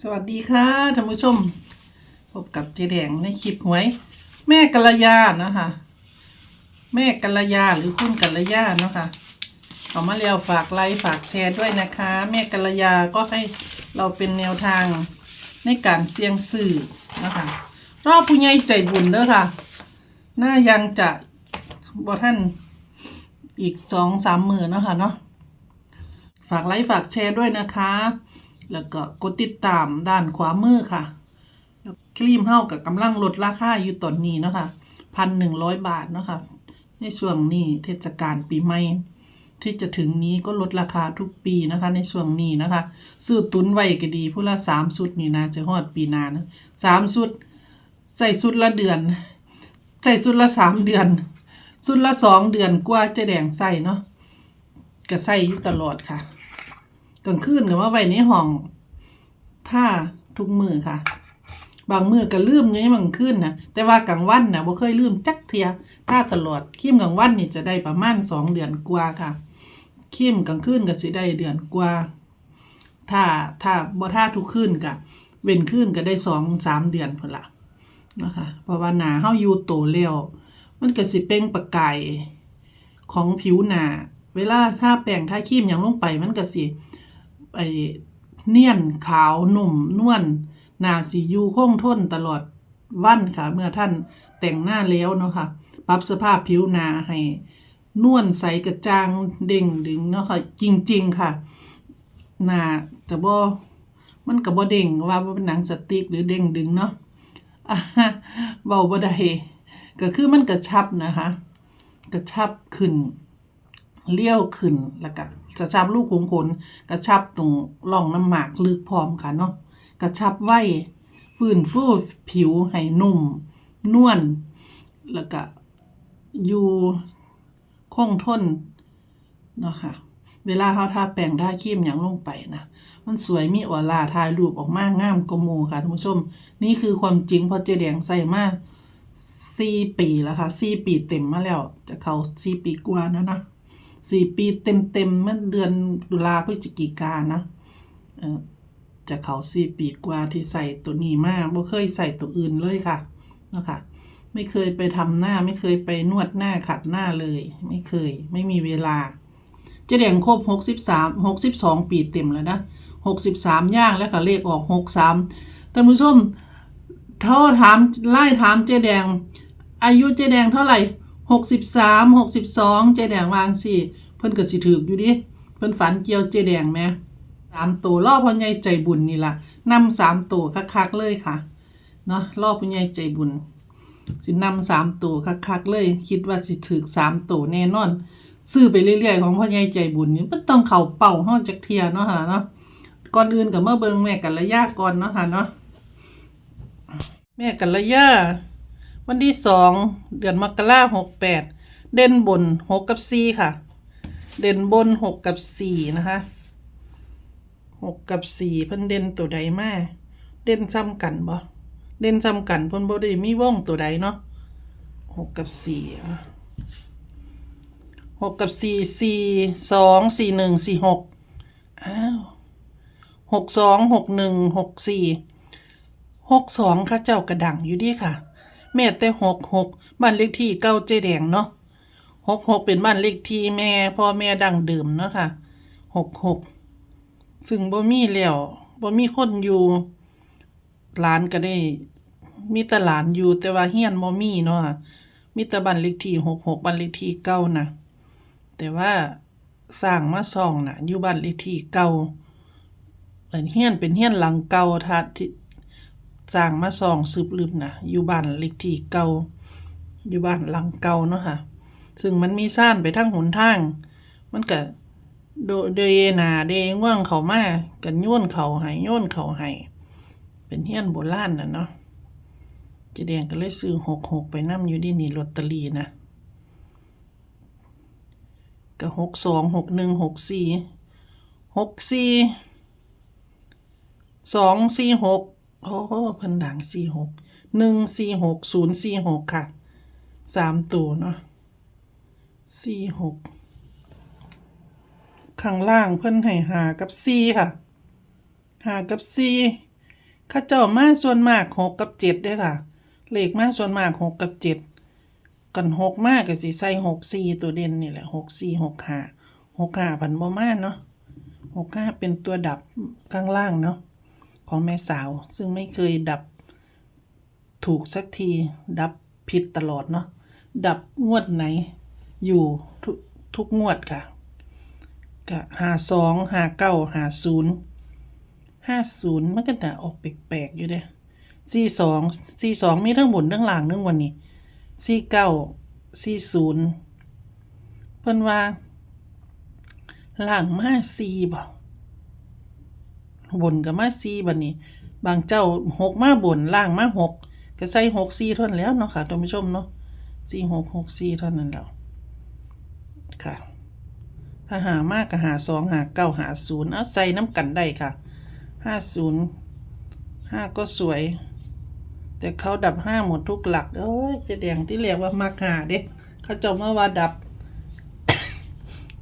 สวัสดีค่ะท่านผู้ชม พบกับเจแดงในคลิปหวย แม่กัลยานะคะ แม่กัลยาหรือคุณกัลยาเนาะค่ะเอามาแล้วฝากไลค์ฝากแชร์ด้วยนะคะ แม่กัลยาก็ให้เราเป็นแนวทางในการเสี่ยงสื่อนะคะรอบผู้ใหญ่ใจบุญเด้อค่ะน่ายังจะบอท่านอีกสองสามหมื่นเนาะค่ะเนาะฝากไลค์ฝากแชร์ด้วยนะคะ แล้วก็กดติดตามด้านขวามือค่ะแล้วครีมเฮากับกำลังลดราคาอยู่ตอนนี้เนาะคะพันหนึ่งร้อยบาทเนาะคะในช่วงนี้เทศกาลปีใหม่ที่จะถึงนี้ก็ลดราคาทุกปีนะคะ ในช่วงนี้นะคะ ซื้อตุนไว้ก็ดีผู้ละสามสุดนี่นะจะฮอดปีนานะสามสุดใส่สุดละเดือนใส่สุดละสามเดือน สุดละสองเดือนกว่าจะแดงใส่เนาะก็ใส่อยู่ตลอดค่ะ กลางคืนก็ว่าไว้ในห้องถ้าทุกมือค่ะ บางมือก็ลืมอย่างนี้บางคืนนะแต่ว่ากลางวันนะบ่เคยลืมจักเทียถ้าตลอดคิมกลางวันนี่จะได้ประมาณสองเดือนกว่าค่ะคิมกลางคืนก็สิได้เดือนกว่าถ้าถ้าบ่ถ้าทุกคืนก็เว้นคืนก็ได้สองสามเดือนพุ่นละนะคะเพราะว่าหนาเฮาอยู่โตแล้วมันก็สิเปล่งประกายของผิวหนา เวลาถ้าแปรงทาครีมย่างลงไปมันก็สิ ไอเนียนขาวหนุ่มนวลหนาสียูคงทนตลอดวันค่ะ เมื่อท่านแต่งหน้าแล้วเนาะค่ะ ปรับสภาพผิวหนาให้นวลใสกระจ่างเด้งดึงเนาะค่ะ จริง ๆ ค่ะ หนาจะบ่มันก็บ่เด้งว่าบ่เป็นหนังสติ๊กหรือเด้งดึงเนาะอะเบาบ่ได้ก็คือมันกระชับนะคะ กระชับขึ้น เลี้ยวขึ้นแล้วก็กระชับลูกขุมขนกระชับตรงร่องน้ำหมากลึกพร้อมค่ะเนาะกระชับไว้ฟื้นฟูผิวให้นุ่ม นวลแล้วก็อยู่คงทนเนาะค่ะ เวลาเขาทาแป้งทาครีมอย่างลงไปนะมันสวยมีออร่าถ่ายรูปออกมางามกว่าหมูค่ะท่านผู้ชม นี่คือความจริงพอเจแดงใส่มาสี่ปีแล้วค่ะสี่ปีเต็มมาแล้ว จะเข้าสี่ปีกว่านะนะ สี่ปีเต็มเต็มๆเมื่อเดือนตุลาพฤศจิกานะจะเขาสี่ปีกว่าที่ใส่ตัวนี้มากบ่เคยใส่ตัวอื่นเลยค่ะนะคะไม่เคยไปทำหน้าไม่เคยไปนวดหน้าขัดหน้าเลย ไม่เคย ไม่มีเวลาเจะแดงครบหกสิบสามหกสิบสองปีเต็มแล้วนะหกสิบสามย่างแล้วค่ะเลขออกหกสามท่านผู้ชมเท่าถามไล่ถามเจแดง อายุเจแดงเท่าไหร่ หกสิบสามหกสิบสองเจแดงวางสิเพิ่นก็สิถือกอยู่ดิเพิ่นฝันเกี่ยวเจแดงไหมสามตัวล่อพ่อใหญ่ใจบุญนี่ล่ะนำสามตัวคักๆเลยค่ะเนาะล่อพ่อใหญ่ใจบุญ สินำสามตัวคักๆเลย คิดว่าสิถือกสามตัวแน่นอน ซื้อไปเรื่อยๆ ของพ่อใหญ่ใจบุญนี่มันต้องเข่าเป่าห้องจักเทียเนาะค่ะเนาะก่อนอื่นกับเมื่อเบิงแม่กันระยะก่อนเนาะค่ะเนาะแม่กัลยา วันที่สองเดือนมกราหกแปดเด่นบนหกกับสี่ค่ะ เด่นบนหกกับสี่นะคะหกกับสี่เพิ่นเด่นตัวใดมาเด่นซ้ำกันบ่เด่นซ้ำกันเพิ่นบ่ได้มีว่องตัวใดเนาะหกกับสี่หกกับสี่สี่สองสี่หนึ่งสี่หกอ้าวหกสองหกหนึ่งหกสี่หกสองข้าเจ้ากระดังอยู่ดีค่ะ แม่แต่หกหกบ้านเลขที่เก้าเจแดงเนาะหกหกเป็นบ้านเลขที่แม่พ่อแม่ดังเดิมเนาะค่ะหกหกซึ่งบ่มีแล้วบ่มีคนอยู่หลานก็ได้ มีแต่หลานอยู่แต่ว่าเฮียนบ่มีเนาะมีแต่บ้านเลขที่หกหกบ้านเลขที่เก้านะแต่ว่าสร้างมาซ่องน่ะ อยู่บ้านเลขที่เก้าเอิ้นเฮียนเป็นเฮียนหลังเก่าทัด ที่สร้างมาสองสืบลืมนะอยู่บ้านเล็กที่เก่าอยู่บ้านหลังเก่าเนาะค่ะ ซึ่งมันมีซ่านไปทั้งหนทาง มันก็โดเดยนาเดยง่วงเขามากันโย่นเขาให้โย่นเขาให้เป็นเฮียนโบราณน่ะเนาะเจแดงก็เลยซื้อหกหกไปนั่อยู่ดีนี่ลอตเตอรี่นะก็หกสองหกหนึ่งหกสี่หกสี่สองสี่หก โอ้เพันดังสี่หกหนึ่งสี่หกศูนย์สี่หกค่ะสามตัวเนาะสี่หกข้างล่างเพิ่นให้หากับสี่ค่ะหากับสี่ข้าเจ้ามาส่วนมากหกกับเจ็ดเด้อค่ะ เลขมาส่วนมากหกกับเจ็ดกันหกมากก็สิใส่หกสี่ตัวเด่นนี่แหละหกสี่หกห้าหกห้าพันบ่มาเนาะหกห้าเป็นตัวดับข้างล่างเนาะ ของแม่สาว ซึ่งไม่เคยดับถูกสักทีดับผิดตลอดเนาะดับงวดไหนอยู่ทุกทุกงวดค่ะก็หาสองหาเก้าหาศูนย์ห้าศูนย์มันก็จะออกแปลกๆอยู่เด้สี่สองสี่สองมีทั้งบนทั้งล่างทั้งวันนี้สี่เก้าสี่ศูนย์เพิ่นว่าหล่างมาสี่บ่ บนกับมาสี่บัดนี้ บางเจ้าหกมาบนล่างมาหกก็ใส่หกสี่ท่านั้นแล้วเนาะค่ะท่านผู้ชมเนาะสี่หกหกสี่ท่านั้นแล้วค่ะ ถ้าหามากก็หาสองหาเก้าหาศูนย์เอาใส่น้ำกันได้ค่ะห้าศูนย์ห้าก็สวย แต่เขาดับห้าหมดทุกหลัก เอ้ยจะแดงที่เรียกว่ามักหาเด้เขาเจะมาว่าดับ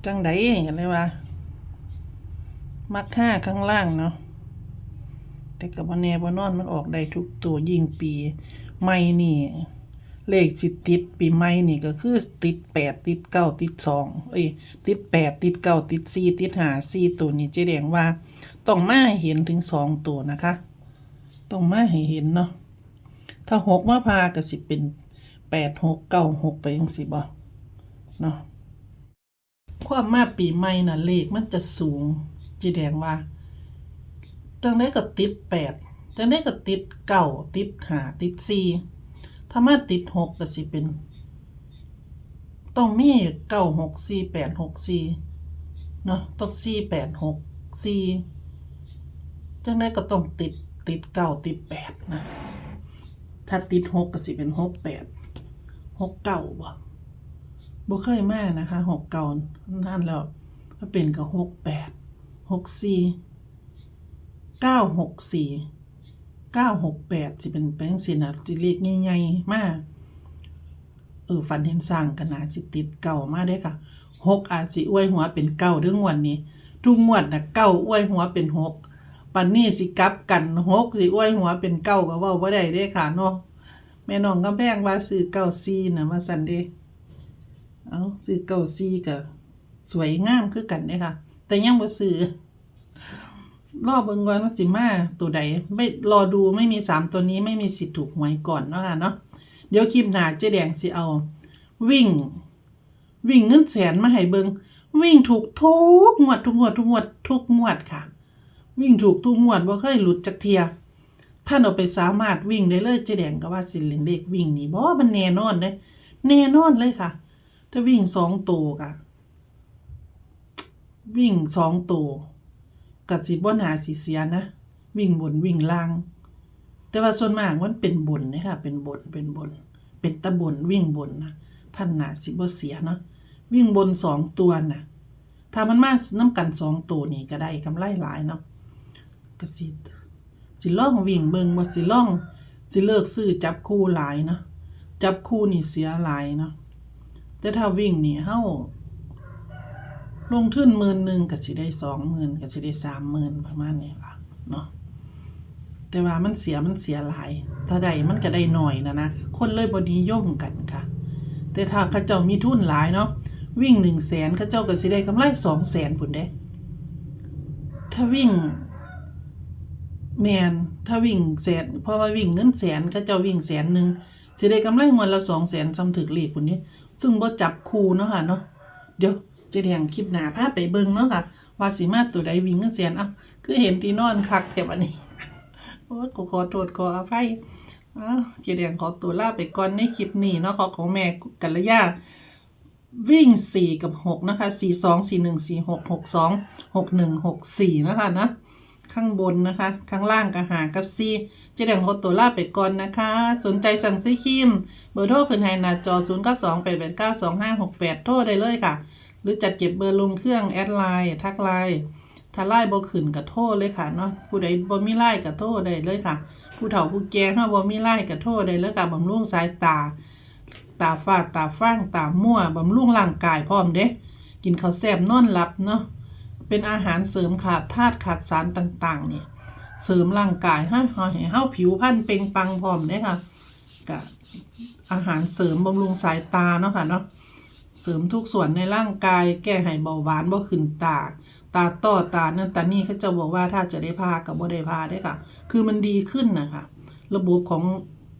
จังไดกันเลยว่า มักห้าข้างล่างเนาะแต่กับบแน่บนอนมันออกได้ทุกตัวยิ่งปีไม่นี่ เลขสิติดปีใหม่นี่ก็คือติดแปดติดเก้าติดสองเอ้ยติดแปดติดเก้าติดสี่ติดหาสี่ตัวนี่เจ๊แดงว่า ต้องมาเห็นถึงสองตัวนะคะ ต้องมาให้เห็นเนาะถ้าหกมาพาก็สิเป็นแปดหกเก้าหกไปยังสิบ่เนาะความมาปีใหม่น่ะเลขมันจะสูง จ๊แดงว่าจังได้ก็ติดแปดจังได้ก็ติดเก้าติดหาติดสี่ถ้ามาติดหกก็สิเป็น ต้องมีเก้าหกสี่แปดหกสี่เนาะต้องสี่แปดหกสี่จังได้ก็ต้องติดติดเก้าติดแปดนะถ้าติดหกก็สิเป็นหกแปดหกเก้าบ่บ่เคยมานะคะหกเก้านั่นแล้วถ้าเป็นก็หกแปด หกสี่เก้าหกสี่เก้าหกแปดสิเป็นแป้งสินะจิเลขใหญ่ๆมากเออฝันเห็นสร้างกันนาสิติดเก่ามากได้ค่ะหกอาจสิอ้วยหัวเป็นเก้าเรื่องวันนี้ ทุกงวดนะเก้าอ้วยหัวเป็นหกปันนี้สิกลับกันหกสิอ้วยหัวเป็นเก้าก็ว่าบ่ได้เด้ค่ะเนาะแม่น้องก็แพงว่าซื้อเก้าซีนะมาสันเด้เอาซื้อเก้าซีก็สวยงามคือกันเด้ค่ะ แต่ยังบ่ซื้อรอบเบิ่งก่อนว่าสิมาตัวใดไม่รอดูไม่มีสามตัวนี้ไม่มีสิทธิ์ถูกหวยก่อนเนาะค่ะเนาะเดี๋ยวคลิปหน้าเจ๊แดงสิเอา วิ่ง วิ่งเงินแสนมาให้เบิงวิ่งถูกทุกงวดทุกงวดทุกงวดทุกงวดค่ะ วิ่งถูกทุกงวดบ่เคยหลุดจักเทียท่านเอาไปสามารถวิ่งได้เลยเจ๊แดงก็ว่าสิเลนเลขวิ่งนี่บ่มันแน่นอนเลยแน่นอนเลยค่ะถ้าวิ่งสองตัวกะ วิ่งสองตัวกัสิบ่นาสิเสียนะ วิ่งบนวิ่งล่าง แต่ว่าส่วนมากมันเป็นบนนะคะเป็นบนเป็นบน เป็นตะบนวิ่งบนนะท่านนาสิบ่เสียเนาะวิ่งบนสองตัวน่ะถ้ามันมาน้ำกันสองตัวนี่ก็ได้กำไรหลายเนาะกสิสิล่องวิ่งเบิงบ่สิล่อง สิเลิกซื้อจับคู่หลายเนาะจับคู่นี่เสียหลายเนาะแต่ถ้าวิ่งนี่เฮ้า ลงทุนหมื่นหนึ่งก็สิได้สองหมื่นก็สิได้สามหมื่นประมาณนี้ล่ะเนาะแต่ว่ามันเสียมันเสียหลาย ถ้าใดมันก็ได้หน่อยนะนะ คนเลยบนิยมกันค่ะ แต่ถ้าข้าเจ้ามีทุนหลายเนาะวิ่งหนึ่งแสนข้าเจ้าก็สิได้กำไรสองแสนผุนเด้ ถ้าวิ่งแมนถ้าวิ่งแสนเพราะว่าวิ่งเงินแสนข้าเจ้าวิ่งแสนหนึ่งสิได้กำไรมวนละสองแสนซ้ำถึกเลขผุนนี้ ซึ่งบ่จับคูเนาะค่ะเนาะเดี๋ยว เจะแดงคลิปหน้าพาไปเบิ่งเนาะค่ะว่าสิมาตัวใดวิ่งเงินแสนเอ้าคือเห็นที่นอนคักแถบอันนี้โอ้ยขอขอโทษขออภัยเจะแดงขอตัวลาไปก่อนในคลิปนี้เนาะขอของแม่กัลยาวิ่งสี่กับหกนะคะสี่สองสี่หนึ่งสี่หกหกสองหกหนึ่งหกสี่นะคะนะ ข้างบนนะคะ ข้างล่างก็หากับซีเจ๊แดงขอตัวลาไปก่อนนะคะ สนใจสั่งซื้อครีม เบอร์โทรขึ้นให้หน้าจอ 0 9 2 8 8 9 2 5 6 8 โทรได้เลยค่ะ หรือจัดเก็บเบอร์ลงเครื่องแอดไลน์ทักไลน์ถ้าไลน์บ่ขึ้นก็โทรเลยค่ะเนาะผู้ใดบ่มีไลน์ก็โทรได้เลยค่ะ ผู้เฒ่าผู้แก่เฮาบ่มีไลน์ก็โทรได้เลยค่ะบำรุงสายตา ตาฟาดตาฟางตามั่วบำรุงร่างกายพร้อมเด้กินข้าวแซ่บนอนหลับเนาะเป็นอาหารเสริมขาดธาตุขาดสารต่างๆ เนี่ย เสริมร่างกายให้เฮาให้เฮาผิวพรรณเปล่งปังพร้อมเด้ค่ะกับอาหารเสริมบำรุงสายตาเนาะค่ะเนาะ เสริมทุกส่วนในร่างกาย แก้ให้เบาหวานบ่ขึ้นตา ตาต้อตานั่นตานี่เขาจะบอกว่าถ้าจะได้พากับบ่ได้พาได้ค่ะ คือมันดีขึ้นนะคะระบบของ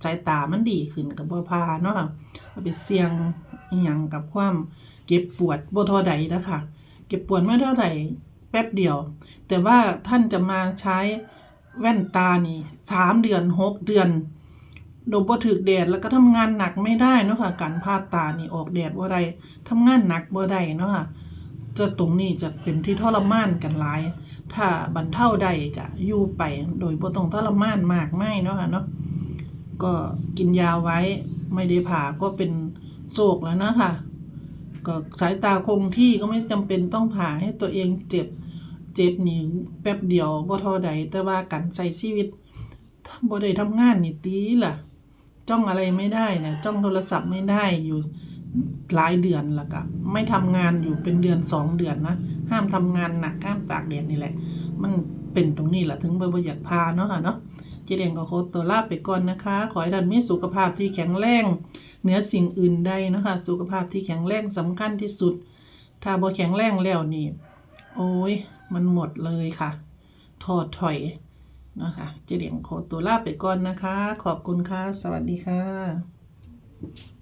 สายตามันดีขึ้นกับบ่พาเนาะเอาไปเสี่ยงอหยังกับความเก็บปวดบ่ท่าใดนะคะเก็บปวดไม่เท่าใดแป๊บเดียว แต่ว่าท่านจะมาใช้แว่นตานี่สามเดือนหกเดือน โดนบ่ถึกแดดแล้วก็ทำงานหนักไม่ได้เนาะค่ะการพาดตานี่ออกแดดบ่ได้ทำงานหนักบ่ได้เนาะค่ะจะตรงนี้จะเป็นที่ทรมานกันหลาย ถ้าบรรเทาได้ก็อยู่ไปโดยบ่ต้องทรมานมากไม่เนาะค่ะเนาะก็กินยาไว้ไม่ได้ผ่าก็เป็นโศกแล้วนะค่ะก็สายตาคงที่ก็ไม่จำเป็นต้องผ่าให้ตัวเองเจ็บเจ็บนี่แป๊บเดียวบ่เท่าใดแต่ว่าการใช้ชีวิตบ่ได้ทำงานนี่ตีล่ะ จ้องอะไรไม่ได้นะจ้องโทรศัพท์ไม่ได้อยู่หลายเดือนล้วก็ไม่ทำงานอยู่เป็นเดือนสองเดือนนะห้ามทำงานหนักห้ามตากแดดนี่แหละ มันเป็นตรงนี้แหละถึงบ่บ่อยากพาเนาะค่ะเนาะเจเดงก็ขอตัวลาไปก่อนนะคะ ขอให้ท่านมีสุขภาพที่แข็งแรงเหนือสิ่งอื่นใดนะคะสุขภาพที่แข็งแรงสำคัญที่สุด ถ้าบ่แข็งแรงแล้วนี่ โอ้ยมันหมดเลยค่ะถอดถอย นะคะเจเดียงขอตัวลาไปก่อนนะคะ ขอบคุณค่ะ สวัสดีค่ะ